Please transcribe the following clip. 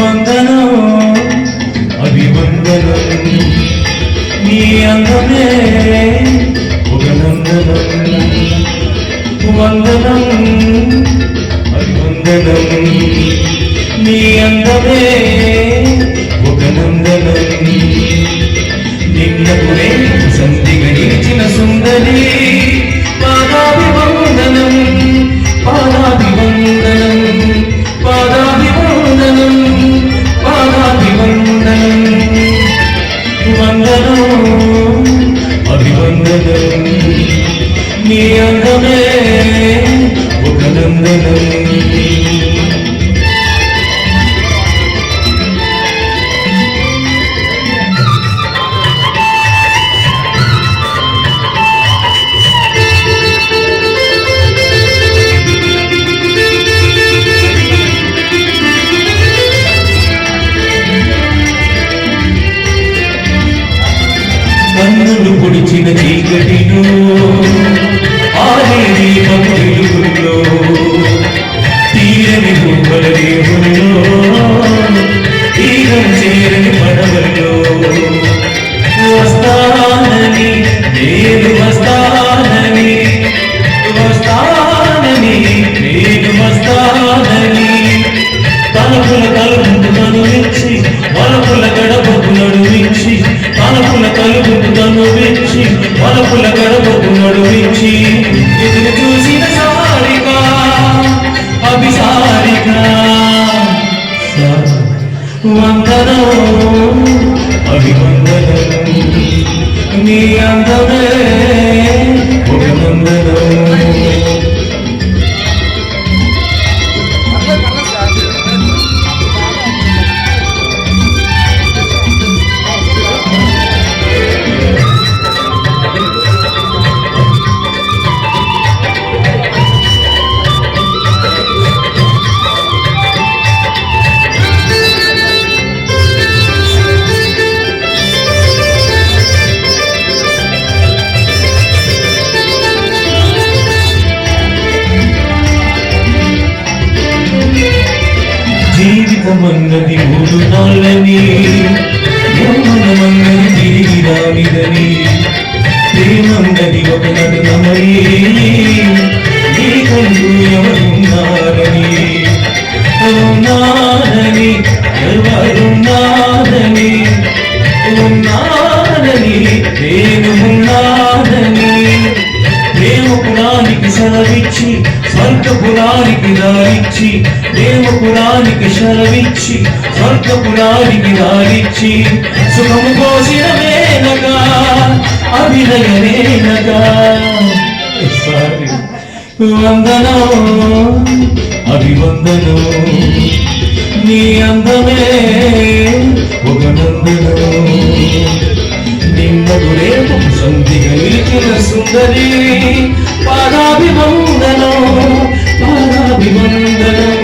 వందనం అభివందనం నీ అందమే ఉగనందనం వందనం. అభివందనం నీ అందమే ఉగనందనం నిన్న సంధిగడించిన సుందరి వందనం అభివందనం నీ అందమే ఒక నందనం కన్నులు పొడిచిన చీకటిలో ఆరే దీపం వెలుగులో తీరని భూపల దేవుల్లో తీరం చేరని పడవల్లో వస్తానని నేను వస్తానని వందనం అభివందనం జీవితమన్నది మూడు నాళ్ళని యౌవనమన్నది తిరిగి రానిదని ప్రేమన్నది ఒక నటనమై నీకంటూ ఎవరున్నారని. ఉన్నారని ఎవరున్నారని. ఉన్నారని నేను ఉన్నారని. ప్రేమపురానికి సెలవిచ్చి స్వర్గపురానికి దారిచ్చి దేవపురానికి శరవిచ్చి స్వర్గపురానికి దారిచ్చి సుఖము కోసిన వేనగా అభినయనేనగా సారీ. వందనం నీ అందమే ఒక నందనో. నిన్నడు రేపు సంధిగా నిలిచిన సుందరి పాదాభివందనం పాదాభివందనం.